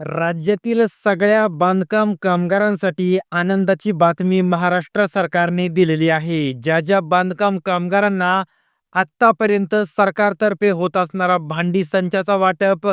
राज्यातील सगळ्या बांधकाम कामगारांसाठी आनंदाची बातमी महाराष्ट्र सरकारने दिलेली आहे. ज्या ज्या बांधकाम कामगारांना आत्तापर्यंत सरकारतर्फे होत असणारा भांडी संचाचा वाटप,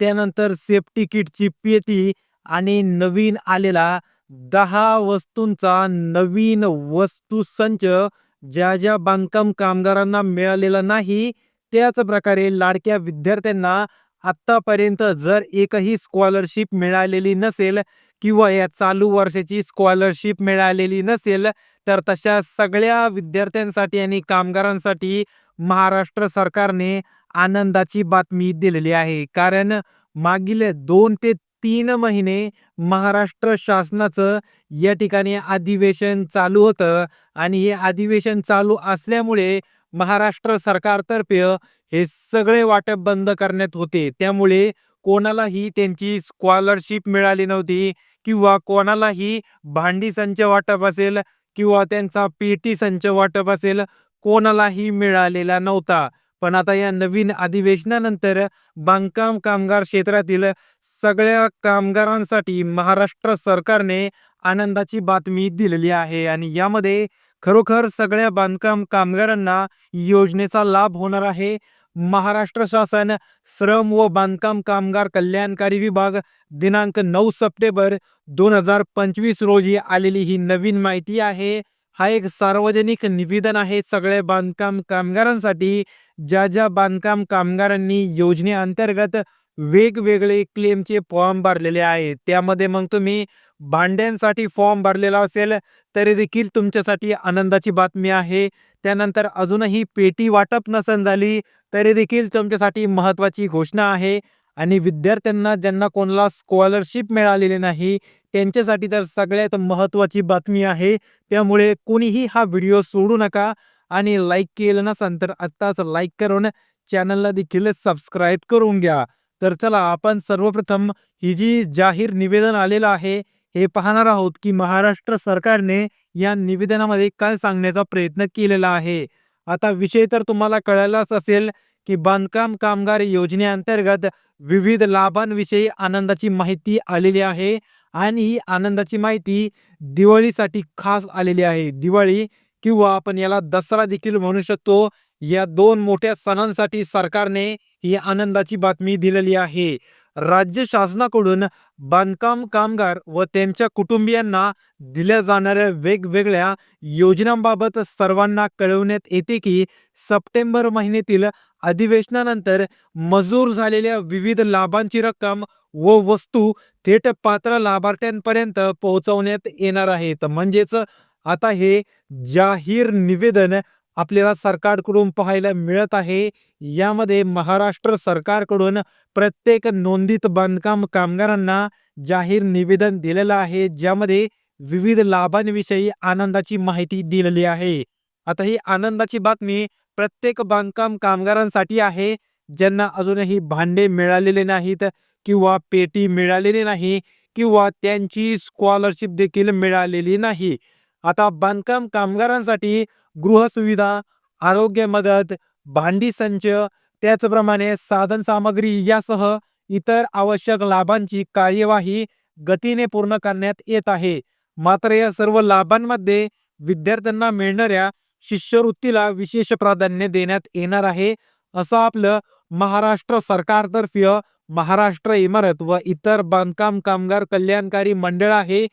त्यानंतर सेफ्टी किटची पेटी आणि नवीन आलेला दहा वस्तूंचा नवीन वस्तू संच ज्या ज्या बांधकाम कामगारांना मिळालेला नाही, त्याच प्रकारे लाडक्या विद्यार्थ्यांना आत्तापर्यंत जर एकही स्कॉलरशिप मिळालेली नसेल किंवा या चालू वर्षाची स्कॉलरशिप मिळालेली नसेल, तर तशा सगळ्या विद्यार्थ्यांसाठी आणि कामगारांसाठी महाराष्ट्र सरकारने आनंदाची बातमी दिलेली आहे. कारण मागील दोन ते तीन महिने महाराष्ट्र शासनाचं या ठिकाणी अधिवेशन चालू होतं आणि हे अधिवेशन चालू असल्यामुळे महाराष्ट्र सरकारतर्फे हे सगळे वाटप बंद करण्यात होते. त्यामुळे कोणालाही त्यांची स्कॉलरशिप मिळाली नव्हती किंवा कोणालाही भांडी संच वाटप असेल किंवा त्यांचा पेटी संच वाटप असेल, कोणालाही मिळालेला नव्हता. पण आता या नवीन अधिवेशनानंतर बांधकाम कामगार क्षेत्रातील सगळ्या कामगारांसाठी महाराष्ट्र सरकारने आनंदाची बातमी दिलेली आहे आणि यामध्ये खरोखर सगळ्या बांधकाम कामगारांना योजनेचा लाभ होणार आहे. महाराष्ट्र शासन श्रम व बांधकाम कामगार कल्याणकारी विभाग दिनांक नऊ सप्टेंबर 2025 रोजी आलेली ही नवीन माहिती आहे. हा एक सार्वजनिक निवेदन आहे सगळ्या बांधकाम कामगारांसाठी. ज्या ज्या बांधकाम कामगारांनी योजनेअंतर्गत वेगवेगळे क्लेमचे फॉर्म भरलेले आहेत. त्यामध्ये मग तुम्ही भांड्यांसाठी फॉर्म भरलेला असेल, तरी देखील तुमच्यासाठी आनंदाची बातमी आहे. त्यानंतर अजूनही पेटी वाटप नसन झाली, तरी देखील तुमच्यासाठी महत्त्वाची घोषणा आहे आणि विद्यार्थ्यांना ज्यांना कोणाला स्कॉलरशिप मिळालेली नाही, त्यांच्यासाठी तर सगळ्यात महत्त्वाची बातमी आहे. त्यामुळे कोणीही हा व्हिडिओ सोडू नका आणि लाईक केलं नसेल तर आत्ताच लाईक करून चॅनलला देखील सबस्क्राईब करून घ्या. तर चला आपण सर्वप्रथम ही जी जाहीर निवेदन आलेलं आहे, हे पाहणार आहोत की महाराष्ट्र सरकारने या निवेदनामध्ये काय सांगण्याचा प्रयत्न केलेला आहे. आता विषय तर तुम्हाला कळायलाच असेल की बांधकाम कामगार योजनेअंतर्गत विविध लाभांविषयी आनंदाची माहिती आलेली आहे आणि ही आनंदाची माहिती दिवाळीसाठी खास आलेली आहे. दिवाळी किंवा आपण याला दसरा देखील म्हणू शकतो. या दोन मोठ्या सणांसाठी सरकारने ही आनंदाची बातमी दिलेली आहे. राज्य शासनाकडून बांधकाम कामगार व त्यांच्या कुटुंबियांना दिल्या जाणाऱ्या वेगवेगळ्या योजनांबाबत सर्वांना कळवण्यात येते की सप्टेंबर महिन्यातील अधिवेशनानंतर मंजूर झालेल्या विविध लाभांची रक्कम व वस्तू थेट पात्र लाभार्थ्यांपर्यंत पोहोचवण्यात येणार आहेत. म्हणजेच आता हे जाहीर निवेदन आपल्याला सरकारकडून पाहायला मिळत आहे. यामध्ये महाराष्ट्र सरकारकडून प्रत्येक नोंदित बांधकाम कामगारांना जाहीर निवेदन दिलेलं आहे, ज्यामध्ये विविध लाभांविषयी आनंदाची माहिती दिलेली आहे. आता ही आनंदाची बातमी प्रत्येक बांधकाम कामगारांसाठी आहे, ज्यांना अजूनही भांडे मिळालेले नाहीत किंवा पेटी मिळालेली नाही किंवा त्यांची स्कॉलरशिप देखील मिळालेली नाही. आता बांधकाम कामगारांसाठी गृहसुविधा, आरोग्य मदत, भांडी संच, त्याचप्रमाणे साधनसामग्री यासह इतर आवश्यक लाभांची कार्यवाही गतीने पूर्ण करण्यात येत आहे. मात्र या सर्व लाभांमध्ये विद्यार्थ्यांना मिळणाऱ्या शिष्यवृत्तीला विशेष प्राधान्य देण्यात येणार आहे, असं आपलं महाराष्ट्र सरकारतर्फे महाराष्ट्र इमारत व इतर बांधकाम कामगार कल्याणकारी मंडळ आहे,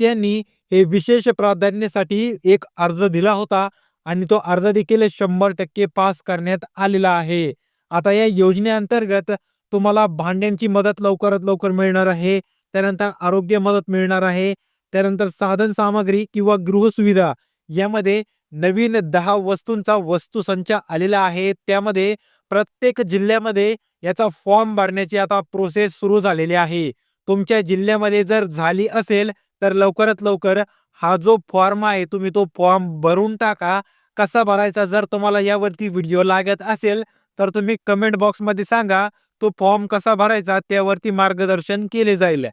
त्यांनी हे विशेष प्राधान्यासाठी एक अर्ज दिला होता आणि तो अर्ज देखील 100% पास करण्यात आलेला आहे. आता या योजनेअंतर्गत तुम्हाला भांड्यांची मदत लवकरात लवकर मिळणार आहे. त्यानंतर आरोग्य मदत मिळणार आहे. त्यानंतर साधन सामग्री किंवा गृहसुविधा यामध्ये नवीन दहा वस्तूंचा वस्तुसंच आलेला आहे. त्यामध्ये प्रत्येक जिल्ह्यामध्ये याचा फॉर्म भरण्याची आता प्रोसेस सुरू झालेली आहे. तुमच्या जिल्ह्यामध्ये जर झाली असेल, तर लवकरात लवकर हा जो फॉर्म आहे, तुम्ही तो फॉर्म भरून टाका. कसा भरायचा जर तुम्हाला यावरती व्हिडिओ लागत असेल, तर तुम्ही कमेंट बॉक्समध्ये सांगा. तो फॉर्म कसा भरायचा त्यावरती मार्गदर्शन केले जाईल.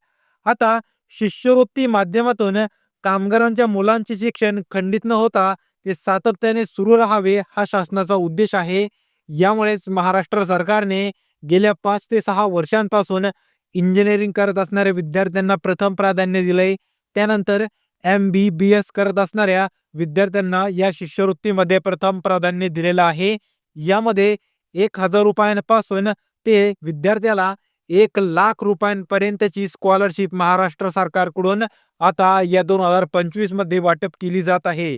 आता शिष्यवृत्ती माध्यमातून कामगारांच्या मुलांचे शिक्षण खंडित न होता ते सातत्याने सुरू राहावे हा शासनाचा उद्देश आहे. यामुळेच महाराष्ट्र सरकारने गेल्या पाच ते सहा वर्षांपासून इंजिनिअरिंग करत असणाऱ्या विद्यार्थ्यांना प्रथम प्राधान्य दिलंय त्यानंतर एम बी बी एस करत असणाऱ्या विद्यार्थ्यांना या शिष्यवृत्तीमध्ये प्रथम प्राधान्य दिलेलं आहे. यामध्ये एक हजार रुपयांपासून ते विद्यार्थ्याला एक लाख रुपयांपर्यंतची स्कॉलरशिप महाराष्ट्र सरकारकडून आता या दोन हजार पंचवीसमध्ये वाटप केली जात आहे.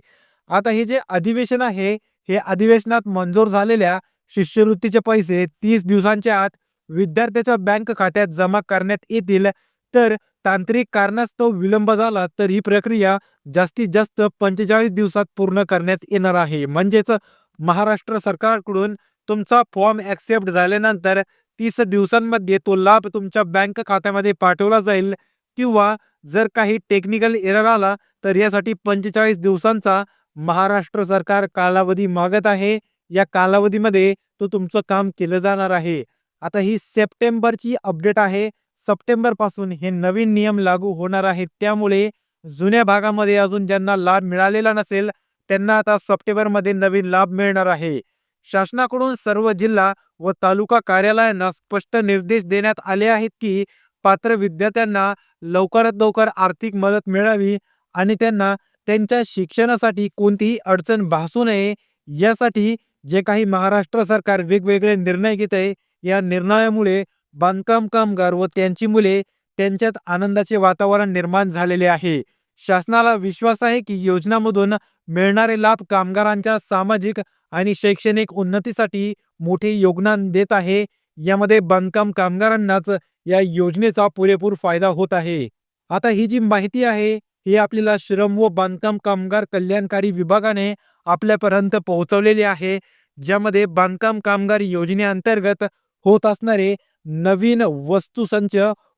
आता हे जे अधिवेशन आहे हे अधिवेशनात मंजूर झालेल्या शिष्यवृत्तीचे पैसे तीस दिवसांच्या आत विद्यार्थ्याच्या बँक खात्यात जमा करण्यात येतील. तर तांत्रिक कारणास्तव विलंब झाला तर ही प्रक्रिया जास्तीत जास्त पंचेचाळीस दिवसात पूर्ण करण्यात येणार आहे. म्हणजेच महाराष्ट्र सरकारकडून तुमचा फॉर्म ॲक्सेप्ट झाल्यानंतर तीस दिवसांमध्ये तो लाभ तुमच्या बँक खात्यामध्ये पाठवला जाईल किंवा जर काही टेक्निकल एरर आला तर यासाठी पंचेचाळीस दिवसांचा महाराष्ट्र सरकार कालावधी मागत आहे. या कालावधीमध्ये तो तुमचं काम केलं जाणार आहे. आता ही सप्टेंबरची अपडेट आहे. सप्टेंबरपासून हे नवीन नियम लागू होणार आहेत. त्यामुळे जुन्या भागामध्ये अजून ज्यांना लाभ मिळालेला नसेल त्यांना आता सप्टेंबरमध्ये नवीन लाभ मिळणार आहे. शासनाकडून सर्व जिल्हा व तालुका कार्यालयांना स्पष्ट निर्देश देण्यात आले आहेत की पात्र विद्यार्थ्यांना लवकरात लवकर आर्थिक मदत मिळावी आणि त्यांना त्यांच्या शिक्षणासाठी कोणतीही अडचण भासू नये यासाठी जे काही महाराष्ट्र सरकार वेगवेगळे निर्णय घेत आहे या निर्णयामुळे बांधकाम कामगार व त्यांची मुले त्यांच्यात आनंदाचे वातावरण निर्माण झालेले आहे. शासनाला विश्वास आहे की योजनामधून मिळणारे लाभ कामगारांच्या सामाजिक आणि शैक्षणिक उन्नतीसाठी मोठे योगदान देत आहे. यामध्ये बांधकाम कामगारांनाच या योजनेचा पुरेपूर फायदा होत आहे. आता ही जी माहिती आहे ही आपल्याला श्रम व बांधकाम कामगार कल्याणकारी विभागाने आपल्यापर्यंत पोहोचवलेली आहे. ज्यामध्ये बांधकाम कामगार योजनेअंतर्गत होत असणारे नवीन वस्तुसंच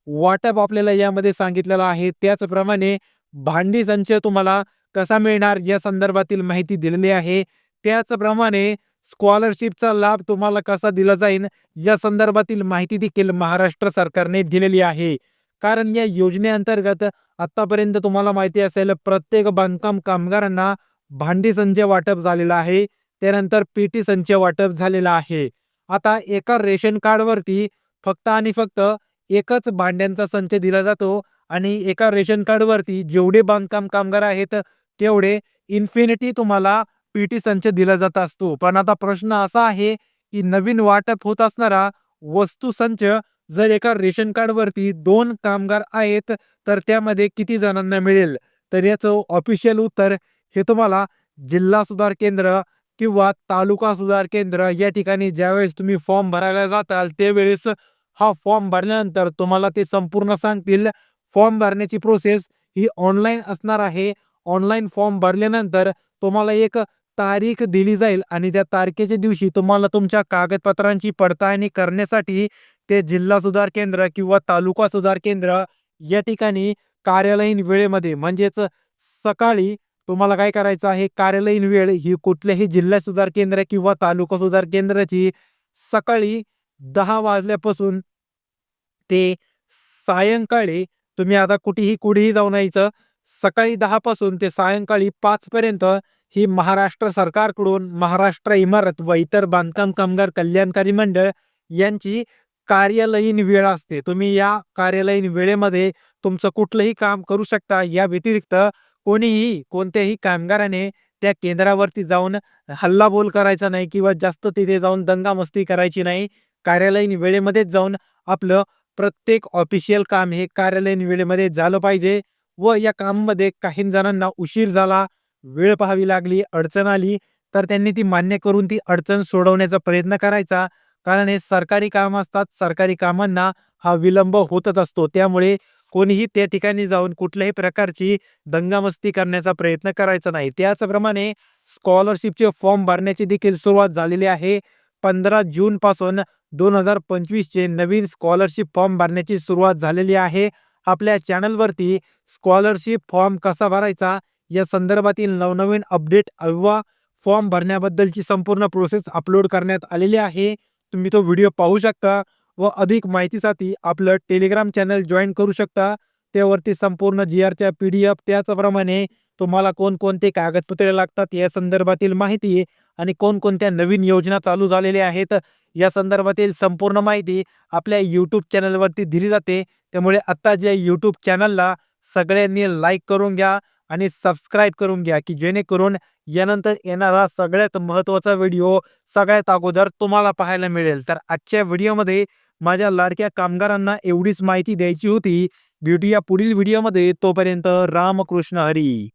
वाटप आपल्याला यामध्ये सांगितलेलं आहे. त्याचप्रमाणे भांडी संच तुम्हाला कसा मिळणार या संदर्भातील माहिती दिलेली आहे. त्याचप्रमाणे स्कॉलरशिपचा लाभ तुम्हाला कसा दिला जाईल या संदर्भातील माहिती देखील महाराष्ट्र सरकारने दिलेली आहे. कारण या योजनेअंतर्गत आतापर्यंत तुम्हाला माहिती असेल प्रत्येक बांधकाम कामगारांना भांडी संच वाटप झालेला आहे. त्यानंतर पीटी संच वाटप झालेला आहे. आता एका रेशन कार्डवरती फक्त आणि फक्त एकच भांड्यांचा संच दिला जातो आणि एका रेशन कार्डवरती जेवढे बांधकाम कामगार आहेत तेवढे इन्फिनिटी तुम्हाला पीटी संच दिला जात असतो. पण आता प्रश्न असा आहे की नवीन वाटप होत असणारा वस्तू संच जर एका रेशन कार्डवरती दोन कामगार आहेत तर त्यामध्ये किती जणांना मिळेल? तर याचं ऑफिशियल उत्तर हे तुम्हाला जिल्हा सुधार केंद्र किंवा तालुका सुधार केंद्र या ठिकाणी ज्यावेळेस तुम्ही फॉर्म भरायला जाताल त्यावेळेस हा फॉर्म भरल्यानंतर तुम्हाला ते संपूर्ण सांगतील. फॉर्म भरण्याची प्रोसेस ही ऑनलाईन असणार आहे. ऑनलाईन फॉर्म भरल्यानंतर तुम्हाला एक तारीख दिली जाईल आणि त्या तारखेच्या दिवशी तुम्हाला तुमच्या कागदपत्रांची पडताळणी करण्यासाठी ते जिल्हा सुधार केंद्र किंवा तालुका सुधार केंद्र या ठिकाणी कार्यालयीन वेळेमध्ये म्हणजेच सकाळी तुम्हाला काय करायचं आहे? कार्यालयीन वेळ ही कुठल्याही जिल्हा सुधार केंद्र किंवा तालुका सुधार केंद्राची सकाळी दहा वाजल्यापासून ते सायंकाळी तुम्ही आता कुठेही कुठेही जाऊन यायचं. सकाळी दहापासून ते सायंकाळी पाचपर्यंत ही महाराष्ट्र सरकारकडून महाराष्ट्र इमारत व इतर बांधकाम कामगार कल्याणकारी मंडळ यांची कार्यालयीन वेळ असते. तुम्ही या कार्यालयीन वेळेमध्ये तुमचं कुठलंही काम करू शकता. या व्यतिरिक्त कोणीही कोणत्याही कामगाराने त्या केंद्रावरती जाऊन हल्लाबोल करायचा नाही किंवा जास्त तिथे जाऊन दंगामस्ती करायची नाही. कार्यालयीन वेळेमध्येच जाऊन आपलं प्रत्येक ऑफिशियल काम हे कार्यालयीन वेळेमध्ये झालं पाहिजे व या कामामध्ये काही जणांना उशीर झाला वेळ पाहावी लागली अडचण आली तर त्यांनी ती मान्य करून ती अडचण सोडवण्याचा प्रयत्न करायचा. कारण हे सरकारी काम असतात सरकारी कामांना हा विलंब होतच असतो. त्यामुळे कोणीही त्या ठिकाणी जाऊन कुठल्याही प्रकारची दंगामस्ती करण्याचा प्रयत्न करायचा नाही. त्याचप्रमाणे स्कॉलरशिपचे फॉर्म भरण्याची देखील सुरुवात झालेली आहे. पंधरा जूनपासून दोन हजार पंचवीसचे नवीन स्कॉलरशिप फॉर्म भरण्याची सुरुवात झालेली आहे. आपल्या चॅनलवरती स्कॉलरशिप फॉर्म कसा भरायचा या संदर्भातील नवनवीन अपडेट किंवा फॉर्म भरण्याबद्दलची संपूर्ण प्रोसेस अपलोड करण्यात आलेली आहे. तुम्ही तो व्हिडिओ पाहू शकता व अधिक माहितीसाठी आपलं टेलिग्राम चॅनल जॉईन करू शकता. त्यावरती संपूर्ण जी आरच्या पी डी एफ त्याचप्रमाणे तुम्हाला कोणकोणते कागदपत्रे लागतात या संदर्भातील माहिती आणि कोणकोणत्या नवीन योजना चालू झालेल्या आहेत या संदर्भातील संपूर्ण माहिती आपल्या यूट्यूब चॅनलवरती दिली जाते. त्यामुळे आत्ता जे यूट्यूब चॅनलला सगळ्यांनी लाईक करून घ्या आणि सबस्क्राईब करून घ्या की जेणेकरून यानंतर येणारा सगळ्यात महत्त्वाचा व्हिडिओ सगळ्यात अगोदर तुम्हाला पाहायला मिळेल. तर आजच्या व्हिडिओमध्ये माझ्या लाडक्या कामगारांना एवढीच माहिती द्यायची होती. भेटूया पुढील व्हिडिओमध्ये तोपर्यंत रामकृष्ण हरी.